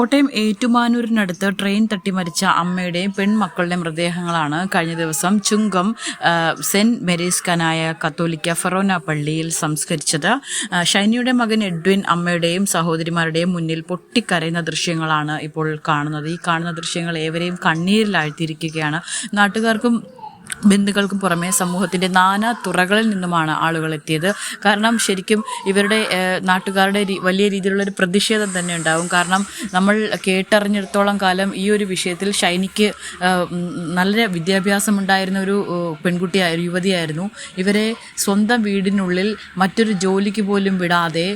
Kottayam ഏറ്റുമാനൂരിനടുത്ത് train തട്ടി മരിച്ച അമ്മയുടെയും പെൺമക്കളുടെയും മൃതദേഹങ്ങളാണ് കഴിഞ്ഞ ദിവസം ചുങ്കം സെന്റ് മേരീസ് കനായ കത്തോലിക്ക ഫെറോന പള്ളിയിൽ സംസ്കരിച്ചത്. ഷൈനിയുടെ മകൻ എഡ്വിൻ അമ്മയുടെയും സഹോദരിമാരുടെയും മുന്നിൽ പൊട്ടിക്കരയുന്ന ദൃശ്യങ്ങളാണ് ഇപ്പോൾ കാണുന്നത്. ഈ കാണുന്ന ദൃശ്യങ്ങൾ ഏവരെയും കണ്ണീരിലാഴ്ത്തിയിരിക്കുകയാണ്. നാട്ടുകാർക്കും ബന്ധുക്കൾക്കും പുറമെ സമൂഹത്തിന്റെ നാനാ തുറകളിൽ നിന്നുമാണ് ആളുകൾ എത്തിയത്. കാരണം ശരിക്കും ഇവരുടെ നാട്ടുകാരുടെ വലിയ രീതിയിലുള്ള ഒരു പ്രതിഷേധം തന്നെ ഉണ്ടാകും കാരണം നമ്മൾ കേട്ടറിഞ്ഞിടത്തോളം കാലം ഈ ഒരു വിഷയത്തിൽ ഷൈനിക്ക് നല്ല വിദ്യാഭ്യാസം ഉണ്ടായിരുന്ന ഒരു പെൺകുട്ടി യുവതിയായിരുന്നു. ഇവരെ സ്വന്തം വീടിനുള്ളിൽ മറ്റൊരു ജോലിക്ക് പോലും വിടാതെ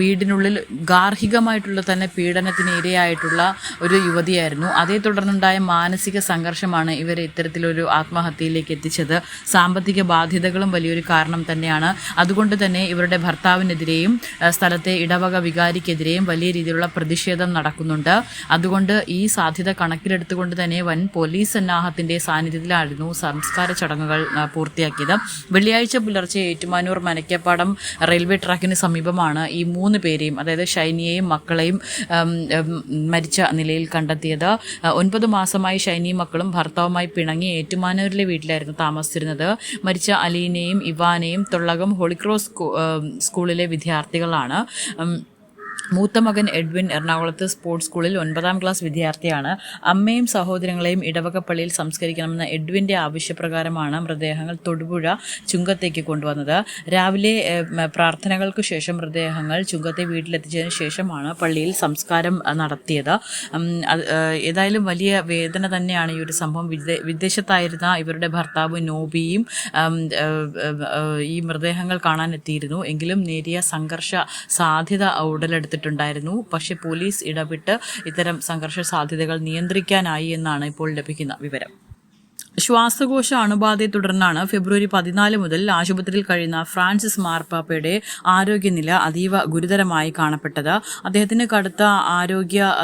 വീടിനുള്ളിൽ ഗാർഹികമായിട്ടുള്ള തന്നെ പീഡനത്തിന് ഇരയായിട്ടുള്ള ഒരു യുവതിയായിരുന്നു. അതേ തുടർന്നുണ്ടായ മാനസിക സംഘർഷമാണ് ഇവരെ ഇത്തരത്തിലൊരു ആത്മഹത്യയിലേക്ക് എത്തിച്ചത്. സാമ്പത്തിക ബാധ്യതകളും വലിയൊരു കാരണം തന്നെയാണ്. അതുകൊണ്ട് തന്നെ ഇവരുടെ ഭർത്താവിനെതിരെയും സ്ഥലത്തെ ഇടവക വികാരിക്കെതിരെയും വലിയ രീതിയിലുള്ള പ്രതിഷേധം നടക്കുന്നുണ്ട്. അതുകൊണ്ട് ഈ സാധ്യത കണക്കിലെടുത്തുകൊണ്ട് തന്നെ വൻ പോലീസ് സന്നാഹത്തിന്റെ സാന്നിധ്യത്തിലായിരുന്നു സംസ്കാര ചടങ്ങുകൾ പൂർത്തിയാക്കിയത്. വെള്ളിയാഴ്ച പുലർച്ചെ ഏറ്റുമാനൂർ മനക്കപ്പാടം റെയിൽവേ ട്രാക്കിന് സമീപമാണ് ഈ മൂന്ന് പേരെയും അതായത് ഷൈനിയെയും മക്കളെയും മരിച്ച നിലയിൽ കണ്ടെത്തിയത്. ഒൻപത് മാസമായി ഷൈനിയും മക്കളും ഭർത്താവുമായി പിണങ്ങി ഏറ്റുമാനൂരിലെ വീട്ടിലായിരുന്നു താമസിച്ചിരുന്നത്. മരിച്ച അലീനയും ഇവാനയും തൊള്ളകം ഹോളിക്രോസ് സ്കൂളിലെ വിദ്യാർത്ഥികളാണ്. മൂത്ത മകൻ എഡ്വിൻ എറണാകുളത്ത് സ്പോർട്സ് സ്കൂളിൽ ഒൻപതാം ക്ലാസ് വിദ്യാർത്ഥിയാണ്. അമ്മയും സഹോദരങ്ങളെയും ഇടവകപ്പള്ളിയിൽ സംസ്കരിക്കണമെന്ന എഡ്വിന്റെ ആവശ്യപ്രകാരമാണ് മൃതദേഹങ്ങൾ തൊടുപുഴ ചുങ്കത്തേക്ക് കൊണ്ടുവന്നത്. രാവിലെ പ്രാർത്ഥനകൾക്ക് ശേഷം മൃതദേഹങ്ങൾ ചുങ്കത്തെ വീട്ടിലെത്തിച്ചതിന് ശേഷമാണ് പള്ളിയിൽ സംസ്കാരം നടത്തിയത്. ഏതായാലും വലിയ വേദന തന്നെയാണ് ഈ ഒരു സംഭവം. വിദേശത്തായിരുന്ന ഇവരുടെ ഭർത്താവ് നോബിയും ഈ മൃതദേഹങ്ങൾ കാണാനെത്തിയിരുന്നു. എങ്കിലും നേരിയ സംഘർഷ സാധ്യത ഉടലെടുത്തിട്ടുണ്ടായിരുന്നു പക്ഷേ പോലീസ് ഇടപെട്ട് ഇത്തരം സംഘർഷ സാധ്യതകൾ നിയന്ത്രിക്കാനായി എന്നാണ് ഇപ്പോൾ ലഭിക്കുന്ന വിവരം. ശ്വാസകോശ അണുബാധയെ തുടർന്നാണ് ഫെബ്രുവരി പതിനാല് മുതൽ ആശുപത്രിയിൽ കഴിയുന്ന ഫ്രാൻസിസ് മാർപ്പാപ്പയുടെ ആരോഗ്യനില അതീവ ഗുരുതരമായി കാണപ്പെട്ടത്. അദ്ദേഹത്തിന് കടുത്ത ആരോഗ്യ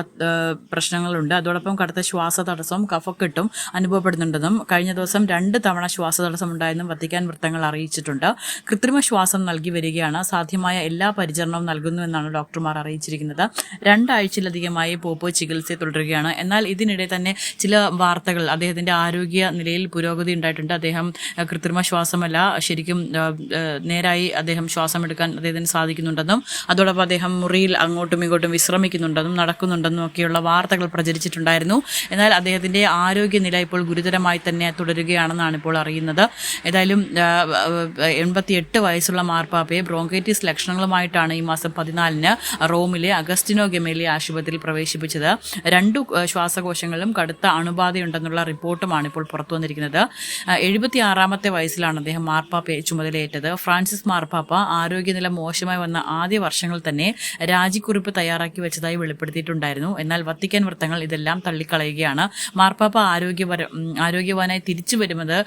പ്രശ്നങ്ങളുണ്ട്. അതോടൊപ്പം കടുത്ത ശ്വാസ തടസ്സവും കഫക്കെട്ടും അനുഭവപ്പെടുന്നുണ്ടെന്നും കഴിഞ്ഞ ദിവസം രണ്ട് തവണ ശ്വാസതടസ്സം ഉണ്ടായെന്നും വത്തിക്കാൻ വൃത്തങ്ങൾ അറിയിച്ചിട്ടുണ്ട്. കൃത്രിമ ശ്വാസം നൽകി വരികയാണ്. സാധ്യമായ എല്ലാ പരിചരണവും നൽകുന്നുവെന്നാണ് ഡോക്ടർമാർ അറിയിച്ചിരിക്കുന്നത്. രണ്ടാഴ്ചയിലധികമായി പോപ്പോ ചികിത്സ തുടരുകയാണ്. എന്നാൽ ഇതിനിടെ തന്നെ ചില വാർത്തകൾ അദ്ദേഹത്തിന്റെ ആരോഗ്യ നിലയിൽ പുരോഗതി ഉണ്ടായിട്ടുണ്ട്. അദ്ദേഹം കൃത്രിമ ശ്വാസമല്ല ശരിക്കും നേരായി അദ്ദേഹം ശ്വാസം എടുക്കാൻ അദ്ദേഹത്തിന് സാധിക്കുന്നുണ്ടെന്നും അതോടൊപ്പം അദ്ദേഹം മുറിയിൽ അങ്ങോട്ടും ഇങ്ങോട്ടും വിശ്രമിക്കുന്നുണ്ടെന്നും നടക്കുന്നുണ്ടെന്നും ഒക്കെയുള്ള വാർത്തകൾ പ്രചരിച്ചിട്ടുണ്ടായിരുന്നു. എന്നാൽ അദ്ദേഹത്തിന്റെ ആരോഗ്യനില ഇപ്പോൾ ഗുരുതരമായി തന്നെ തുടരുകയാണെന്നാണ് ഇപ്പോൾ അറിയുന്നത്. ഏതായാലും എൺപത്തിയെട്ട് വയസ്സുള്ള മാർപ്പാപ്പയെ ബ്രോങ്കൈറ്റിസ് ലക്ഷണങ്ങളുമായിട്ടാണ് ഈ മാസം പതിനാലിന് റോമിലെ അഗസ്റ്റിനോ ഗെമേലി ആശുപത്രിയിൽ പ്രവേശിപ്പിച്ചത്. രണ്ടു ശ്വാസകോശങ്ങളിലും കടുത്ത അണുബാധയുണ്ടെന്നുള്ള റിപ്പോർട്ടുമാണ് ഇപ്പോൾ പുറത്തു വന്നിരിക്കുന്നത്. എഴുപത്തി ആറാമത്തെ വയസ്സിലാണ് അദ്ദേഹം മാർപ്പാപ്പയെ ചുമതലയേറ്റത്. ഫ്രാൻസിസ് മാർപ്പാപ്പ ആരോഗ്യനില മോശമായി വന്ന ആദ്യ വർഷങ്ങളിൽ തന്നെ രാജിക്കുറിപ്പ് തയ്യാറാക്കി വെച്ചതായി വെളിപ്പെടുത്തിയിട്ടുണ്ടായിരുന്നു. എന്നാൽ വത്തിക്കാൻ വൃത്തങ്ങൾ ഇതെല്ലാം തള്ളിക്കളയുകയാണ്. മാർപ്പാപ്പ ആരോഗ്യപര ആരോഗ്യവാനായി തിരിച്ചു വരുന്നത്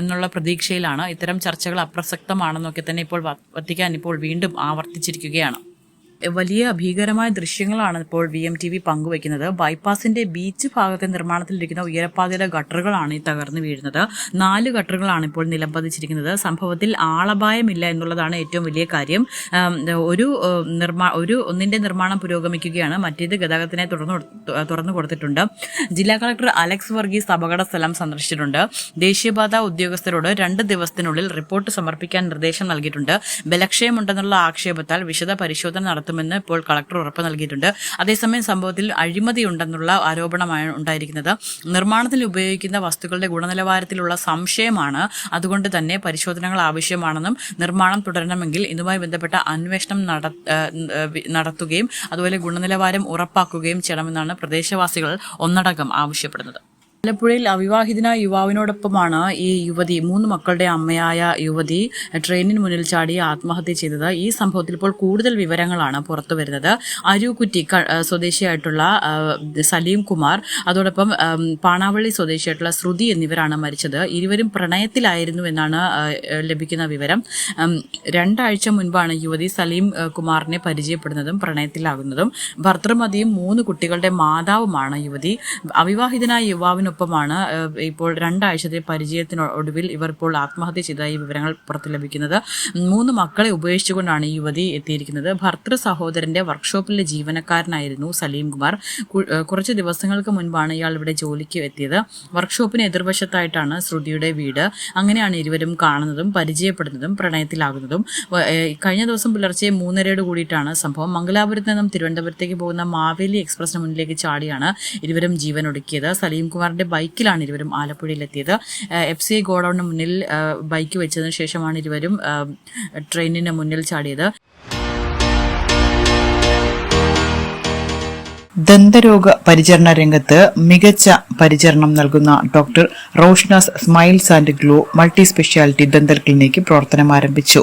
എന്നുള്ള പ്രതീക്ഷയിലാണ്. ഇത്തരം ചർച്ചകൾ അപ്രസക്തമാണെന്നൊക്കെ തന്നെ ഇപ്പോൾ വത്തിക്കാൻ ഇപ്പോൾ വീണ്ടും ആവർത്തിച്ചിരിക്കുകയാണ്. വലിയ ഭീകരമായ ദൃശ്യങ്ങളാണ് ഇപ്പോൾ വി എം ടി വി പങ്കുവയ്ക്കുന്നത്. ബൈപ്പാസിന്റെ ബീച്ച് ഭാഗത്തെ നിർമ്മാണത്തിലിരിക്കുന്ന ഉയരപ്പാതയുടെ ഗട്ടറുകളാണ് ഈ തകർന്നു വീഴുന്നത്. നാല് ഗട്ടറുകളാണ് ഇപ്പോൾ നിലംപതിച്ചിരിക്കുന്നത് സംഭവത്തിൽ ആളപായമില്ല എന്നുള്ളതാണ് ഏറ്റവും വലിയ കാര്യം. ഒരു നിർമ്മാ ഒരു ഒന്നിന്റെ നിർമ്മാണം പുരോഗമിക്കുകയാണ്. മറ്റേത് ഗതാഗതത്തിനെ തുറന്നു തുറന്നു കൊടുത്തിട്ടുണ്ട്. ജില്ലാ കളക്ടർ അലക്സ് വർഗീസ് അപകട സ്ഥലം സന്ദർശിച്ചിട്ടുണ്ട്. ദേശീയപാത ഉദ്യോഗസ്ഥരോട് രണ്ട് ദിവസത്തിനുള്ളിൽ റിപ്പോർട്ട് സമർപ്പിക്കാൻ നിർദ്ദേശം നൽകിയിട്ടുണ്ട്. ബലക്ഷയമുണ്ടെന്നുള്ള ആക്ഷേപത്താൽ വിശദ പരിശോധന നടത്തുമെന്ന് ഇപ്പോൾ കളക്ടർ ഉറപ്പ് നൽകിയിട്ടുണ്ട്. അതേസമയം സംഭവത്തിൽ അഴിമതി ഉണ്ടെന്നുള്ള ആരോപണമാണ് ഉണ്ടായിരിക്കുന്നത്. നിർമ്മാണത്തിൽ ഉപയോഗിക്കുന്ന വസ്തുക്കളുടെ ഗുണനിലവാരത്തിലുള്ള സംശയമാണ് അതുകൊണ്ട് തന്നെ പരിശോധനകൾ ആവശ്യമാണെന്നും നിർമ്മാണം തുടരണമെങ്കിൽ ഇതുമായി ബന്ധപ്പെട്ട അന്വേഷണം നടത്തുകയും അതുപോലെ ഗുണനിലവാരം ഉറപ്പാക്കുകയും ചെയ്യണമെന്നാണ് പ്രദേശവാസികൾ ഒന്നടങ്കം ആവശ്യപ്പെടുന്നത്. ആലപ്പുഴയിൽ അവിവാഹിതനായ യുവാവിനോടൊപ്പമാണ് ഈ യുവതി മൂന്ന് മക്കളുടെ അമ്മയായ യുവതി ട്രെയിനിന് മുന്നിൽ ചാടി ആത്മഹത്യ ചെയ്തത്. ഈ സംഭവത്തിൽ ഇപ്പോൾ കൂടുതൽ വിവരങ്ങളാണ് പുറത്തു വരുന്നത്. അരൂക്കുറ്റി സ്വദേശിയായിട്ടുള്ള സലീം കുമാർ അതോടൊപ്പം പാണാവള്ളി സ്വദേശിയായിട്ടുള്ള ശ്രുതി എന്നിവരാണ് മരിച്ചത്. ഇരുവരും പ്രണയത്തിലായിരുന്നു എന്നാണ് ലഭിക്കുന്ന വിവരം. രണ്ടാഴ്ച മുൻപാണ് യുവതി സലീം കുമാറിനെ പരിചയപ്പെടുന്നതും പ്രണയത്തിലാകുന്നതും. ഭർത്തൃമതിയും മൂന്ന് കുട്ടികളുടെ മാതാവുമാണ് യുവതി. അവിവാഹിതനായ യുവാവിന് ജീവനൊപ്പമാണ് ഏഹ്, ഇപ്പോൾ രണ്ടാഴ്ചത്തെ പരിചയത്തിനൊടുവിൽ ഇവർ ഇപ്പോൾ ആത്മഹത്യ ചെയ്തതായി വിവരങ്ങൾ പുറത്തു ലഭിക്കുന്നത്. മൂന്ന് മക്കളെ ഉപേക്ഷിച്ചുകൊണ്ടാണ് ഈ യുവതി എത്തിയിരിക്കുന്നത്. ഭർത്തൃ സഹോദരന്റെ വർക്ക്ഷോപ്പിലെ ജീവനക്കാരനായിരുന്നു സലീം കുമാർ. കുറച്ച് ദിവസങ്ങൾക്ക് മുൻപാണ് ഇയാൾ ഇവിടെ ജോലിക്ക് എത്തിയത്. വർക്ക്ഷോപ്പിന് എതിർവശത്തായിട്ടാണ് ശ്രുതിയുടെ വീട്. അങ്ങനെയാണ് ഇരുവരും കാണുന്നതും പരിചയപ്പെടുന്നതും പ്രണയത്തിലാകുന്നതും. കഴിഞ്ഞ ദിവസം പുലർച്ചെ മൂന്നരയോട് കൂടിയിട്ടാണ് സംഭവം. മംഗലാപുരത്ത് നിന്നും തിരുവനന്തപുരത്തേക്ക് പോകുന്ന മാവേലി എക്സ്പ്രസിന് മുന്നിലേക്ക് ചാടിയാണ് ഇരുവരും ജീവൻ ഒടുക്കിയത് സലീം കുമാറിന്റെ ബൈക്കിലാണ് ഇരുവരും ആലപ്പുഴയിലെത്തിയത്. എഫ് സി ഐ ഗോഡൌണിന് മുന്നിൽ ബൈക്ക് വെച്ചതിന് ശേഷമാണ് ഇരുവരും ട്രെയിനിന് മുന്നിൽ ചാടിയത്. ദന്തരോഗ പരിചരണ രംഗത്ത് മികച്ച പരിചരണം നൽകുന്ന doctor Roshna's smiles and glow multi speciality dental clinic പ്രവർത്തനം ആരംഭിച്ചു.